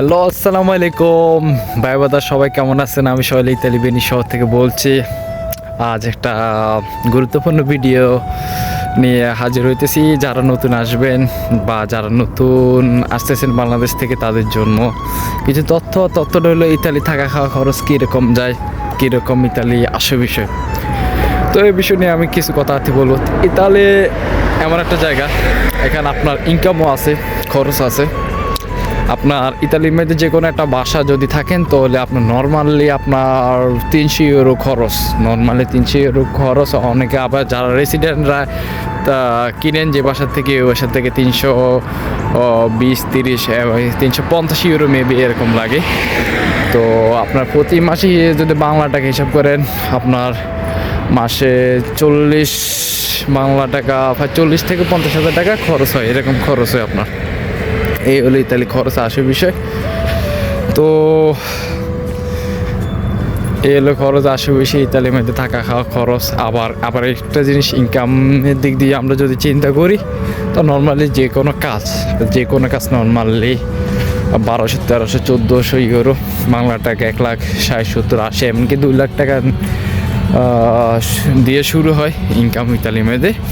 Hello, আসসালামু আলাইকুম। ভাই বাদা সবাই কেমন আছেন? আমি সোহেল ইতালি বেনি শহর থেকে বলছি। আজ একটা গুরুত্বপূর্ণ ভিডিও নিয়ে হাজির হইতেছি। যারা নতুন আসবেন বা যারা নতুন আসতেছেন বাংলাদেশ থেকে তাদের জন্য কিছু তথ্য তথ্যটা হলো ইতালি থাকা খাওয়া খরচ কীরকম যায়, কীরকম ইতালি আসে বিষয়। তো এই বিষয় নিয়ে আমি কিছু কথা আছি বলব। ইতালি এমন একটা জায়গা, এখানে আপনার ইনকামও আছে, খরচ আছে। আপনার ইতালির মধ্যে যে কোনো একটা বাসা যদি থাকেন, তাহলে আপনার নর্মালি আপনার তিনশো ইউরো খরচ। নর্মালি তিনশো ইউরো খরচ। অনেকে আবার যারা রেসিডেন্টরা তা কিনেন যে বাসা থেকে, ওই বাসা থেকে তিনশো বিশ, তিরিশ তিনশো পঞ্চাশ ইউরো মেবি এরকম লাগে। তো আপনার প্রতি মাসে যদি বাংলা টাকা হিসাব করেন, আপনার মাসে চল্লিশ বাংলা টাকা, চল্লিশ থেকে পঞ্চাশ হাজার টাকা খরচ হয়। এরকম খরচ হয় আপনার। এই হলো ইতালি খরচ আসে বিষয় তো এই হলো খরচ আসে বেশি ইতালির মধ্যে থাকা খাওয়া খরচ। আবার আবার একটা জিনিস ইনকামের দিক দিয়ে আমরা যদি চিন্তা করি তো নর্মালি যে কোনো কাজ যে কোনো কাজ নর্মালি বারোশো তেরোশো চোদ্দোশো ইউরো বাংলা টাকা এক লাখ ষাট সত্তর আশি এমনকি দুই লাখ টাকা দিয়ে শুরু হয় ইনকাম ইতালি মেয়েদের আহ,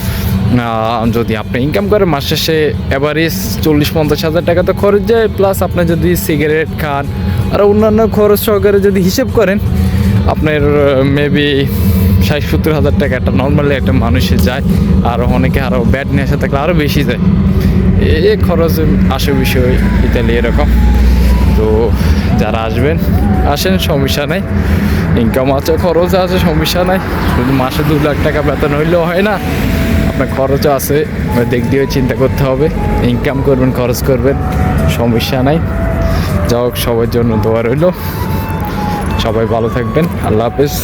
যদি আপনি ইনকাম করেন মাস শেষে অ্যাভারেজ চল্লিশ, পঞ্চাশ হাজার টাকা তো খরচ যায় প্লাস আপনি যদি সিগারেট খান, আর অন্যান্য খরচ সহকারে যদি হিসেব করেন, আপনার মেবি ষাট, সত্তর হাজার টাকা একটা নর্মালি একটা মানুষে যায়, আর অনেকে আরও ব্যাড নেশা থাকলে আরও বেশি যায়। এই খরচ আসে বিষয়, ইতালি এরকম। তো যারা আসবেন, আসেন, সমস্যা নাই। ইনকাম আছে, খরচ আছে, সমস্যা নাই। শুধু মাসে দু লাখ টাকা বেতন হইলেও হয় না। আপনার খরচও আছে দিক দিয়ে চিন্তা করতে হবে। ইনকাম করবেন, খরচ করবেন, সমস্যা নাই। যা হোক, সবার জন্য দোয়া রইল। সবাই ভালো থাকবেন। আল্লাহ হাফেজ।